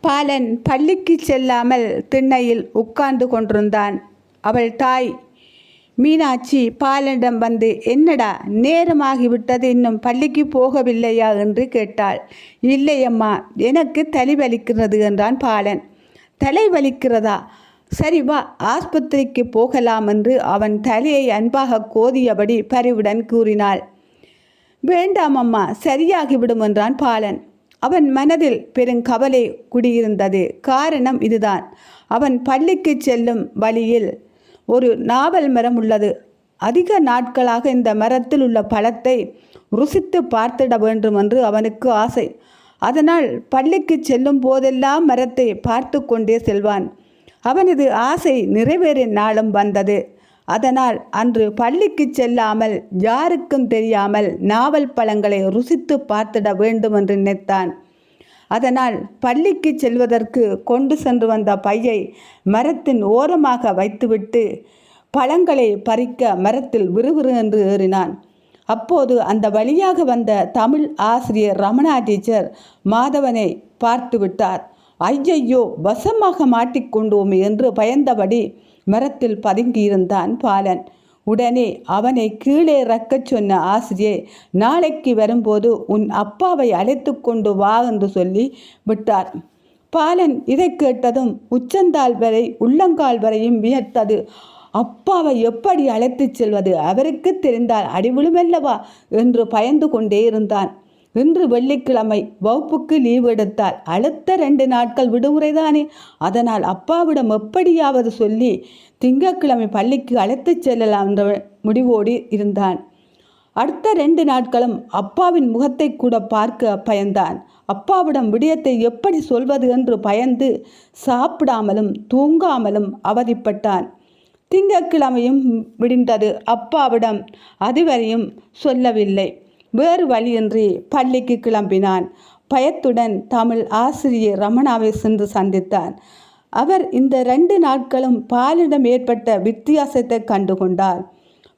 பாலன் பள்ளிக்கு செல்லாமல் திண்ணையில் உட்கார்ந்து கொண்டிருந்தான். அவள் தாய் மீனாட்சி பாலனிடம் வந்து என்னடா நேரமாகிவிட்டது இன்னும் பள்ளிக்கு போகவில்லையா? என்று கேட்டாள். இல்லையம்மா எனக்கு தலை வலிக்கிறது என்றான் பாலன். தலைவலிக்கிறதா சரி வா ஆஸ்பத்திரிக்கு போகலாம் என்று அவன் தலையை அன்பாக கோதியபடி பரிவுடன் கூறினாள். வேண்டாம் அம்மா சரியாகிவிடும் என்றான் பாலன். அவன் மனதில் பெருங்கவலை குடியிருந்தது. காரணம் இதுதான். அவன் பள்ளிக்கு செல்லும் வழியில் ஒரு நாவல் மரம் உள்ளது. அதிக நாட்களாக இந்த மரத்தில் உள்ள பழத்தை ருசித்து பார்த்திட வேண்டும் என்று அவனுக்கு ஆசை. அதனால் பள்ளிக்கு செல்லும் போதெல்லாம் மரத்தை பார்த்து கொண்டே செல்வான். அவனது ஆசை நிறைவேறிய நாளும் வந்தது. அதனால் அன்று பள்ளிக்கு செல்லாமல் யாருக்கும் தெரியாமல் நாவல் பழங்களை ருசித்து பார்த்திட வேண்டும் என்று நினைத்தான். அதனால் பள்ளிக்கு செல்வதற்கு கொண்டு சென்று வந்த பையை மரத்தின் ஓரமாக வைத்துவிட்டு பழங்களை பறிக்க மரத்தில் விறுவிறு என்று ஏறினான். அப்போது அந்த வழியாக வந்த தமிழ் ஆசிரியர் ரமணா டீச்சர் மாதவனை பார்த்து விட்டார் ஐயையோ வசமாக மாட்டிக்கொண்டோமே என்று பயந்தபடி மரத்தில் பதுங்கியிருந்தான் பாலன். உடனே அவனை கீழே இறக்கச் சொன்ன ஆசிரியை நாளைக்கு வரும்போது உன் அப்பாவை அழைத்து கொண்டு வா என்று சொல்லி விட்டார் பாலன் இதை கேட்டதும் உச்சந்தால் வரை உள்ளங்கால் வரையும் வியத்தது அப்பாவை எப்படி அழைத்துச் செல்வது? அவருக்கு தெரிந்தால் அடிவிழுமல்லவா என்று பயந்து கொண்டே இருந்தான். இன்று வெள்ளிக்கிழமை வகுப்புக்கு லீவ் எடுத்தால் அடுத்த ரெண்டு நாட்கள் விடுமுறைதானே? அதனால் அப்பாவிடம் எப்படியாவது சொல்லி திங்கட்கிழமை பள்ளிக்கு அழைத்துச் செல்லலாம் என்ற முடிவோடு இருந்தான். அடுத்த ரெண்டு நாட்களும் அப்பாவின் முகத்தை கூட பார்க்க பயந்தான். அப்பாவிடம் விடயத்தை எப்படி சொல்வது என்று பயந்து சாப்பிடாமலும் தூங்காமலும் அவதிப்பட்டான். திங்கட்கிழமையும் விடிந்தது. அப்பாவிடம் அதுவரையும் சொல்லவில்லை. வேறு வழியின்றி பள்ளிக்கு கிளம்பினான். பயத்துடன் தமிழ் ஆசிரியர் ரமணாவை சென்று சந்தித்தான். அவர் இந்த ரெண்டு நாட்களும் பாலிடம் ஏற்பட்ட வித்தியாசத்தை கண்டுகொண்டார்.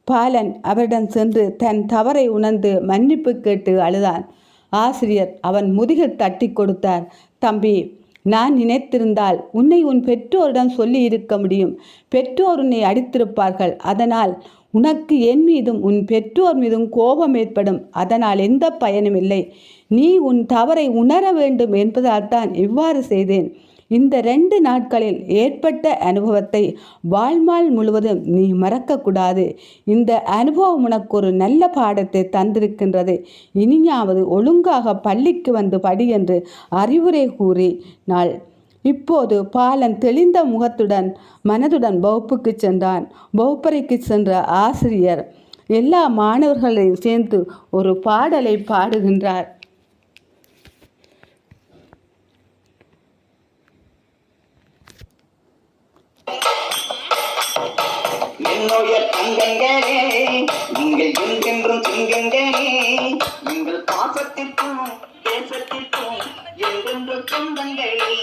பாலன் அவரிடம் சென்று தன் தவறை உணர்ந்து மன்னிப்பு கேட்டு அழுதான். ஆசிரியர் அவன் முதுகில் தட்டி கொடுத்தார். தம்பி நான் நினைத்திருந்தால் உன்னை உன் பெற்றோரிடம் சொல்லி இருக்க முடியும். பெற்றோர் உன்னை அடித்திருப்பார்கள். அதனால் உனக்கு என் மீதும் உன் பெற்றோர் மீதும் கோபம் ஏற்படும். அதனால் எந்த பயனும் இல்லை. நீ உன் தவறை உணர வேண்டும் என்பதால் தான் இவ்வாறு செய்தேன். இந்த ரெண்டு நாட்களில் ஏற்பட்ட அனுபவத்தை வாழ்நாள் முழுவதும் நீ மறக்கக்கூடாது. இந்த அனுபவம் உனக்கு ஒரு நல்ல பாடத்தை தந்திருக்கின்றது. இனியாவது ஒழுங்காக பள்ளிக்கு வந்து படி என்று அறிவுரை கூறி நாள் இப்போது பாலன் தெளிந்த முகத்துடன் மனதுடன் வகுப்புக்கு சென்றான். வகுப்பறைக்கு சென்ற ஆசிரியர் எல்லா மாணவர்களையும் சேர்ந்து ஒரு பாடலை பாடுகின்றார். நீங்கள் பாசத்திற்கும் சொந்தங்களே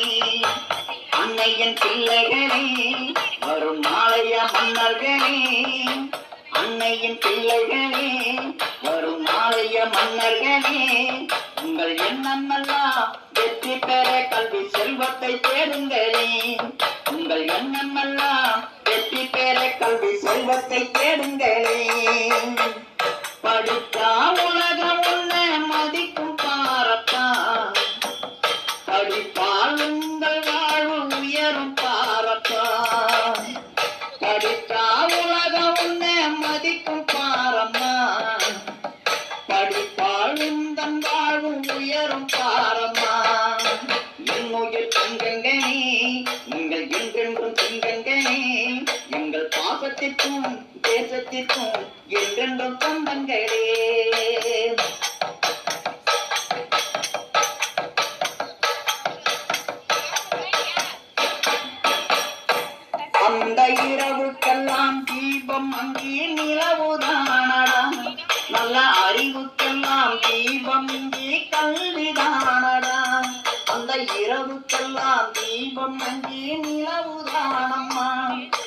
அன்னையன் பிள்ளைகளே வரும் நாளைய மன்னர்களே அன்னையின் பிள்ளைகளே வரும் நாளைய மன்னர்களே உங்கள் எண்ணமெல்லாம் வெற்றி பெற கல்வி செல்வத்தை தேடுங்களே. உங்கள் எண்ணமெல்லாம் வெற்றி பெற கல்வி செல்வத்தை தேடுங்களே. வாழ்வும் உயரும் பாரம்மா என்னுயிர் தங்கங்களே நீங்கள் என்றென்றும் திங்கங்களே எங்கள் பாசத்திற்கும் தேசத்திற்கும் என்றென்றும் சொந்தங்களே. அந்த இரவுக்கெல்லாம் தீபம் அங்கே நிலவுதானடா. நல்ல அறிவுக்கெல்லாம் தீபம் தள்ளிதானடா. அந்த இரவுக்கெல்லாம் தீபம் அங்கே நிலவுதானம்மா.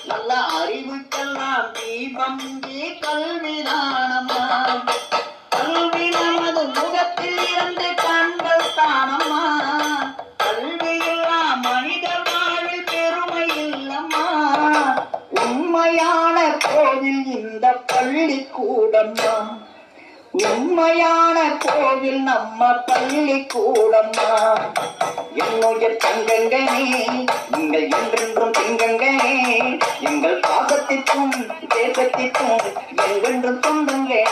நல்ல அறிவுக்கெல்லாம் தீபம் இங்கே கல்விதானம்மா. கல்வி நமது முகத்தில் இருந்து கண்கள் தானம்மா. கல்வியில்லா மனிதர் வாழ்வில் பெருமை இல்லம்மா. உண்மையான கோவில் இந்த பள்ளி கூடம்மா உண்மையான கோவில் நம்ம பள்ளி கூடம்மா. என்னுயிர் தங்கங்கனே நீங்கள் என்றென்றும் திங்கங்கனே எங்கள் பாசத்திற்கும் தேசத்திற்கும் என்றென்றும் தொண்டுங்கனே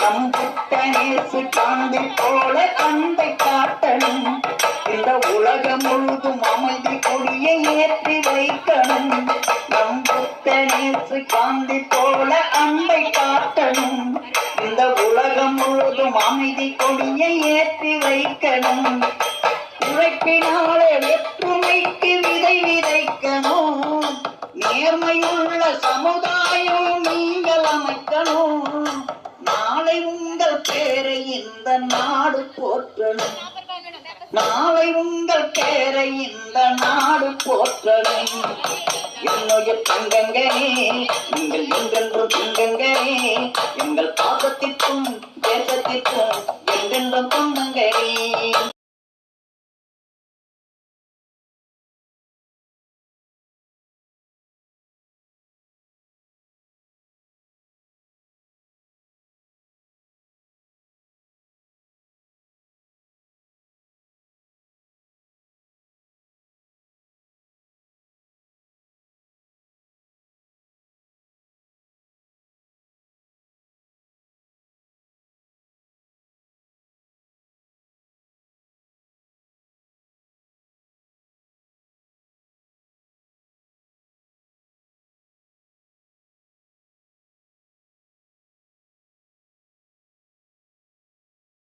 நம் புத்தனேசு காந்தி போல அன்பை காட்டணும். இந்த உலகம் முழுதும் அமைதி கொடியை ஏற்றி வைக்கணும். நம் புத்தனேசு காந்தி போல அன்பை காட்டணும். இந்த உலகம் முழுதும் அமைதி கொடியை ஏற்றி வைக்கணும். உழைப்பினாலே வெற்றுமைக்கு விதை விதைக்கணும். நேர்மையுள்ள சமுதாயம் நீங்கள் அமைக்கணும். நாளை உங்கள் பேரை இந்த நாடு போற்றணும். நாளை உங்கள் பேரை இந்த நாடு போற்றவே என்னுடைய தங்கங்களே நீங்கள் என்றென்றும் தங்கங்களே எங்கள் பாசத்திற்கும் தேசத்திற்கும் என்றென்றும் தங்கங்களே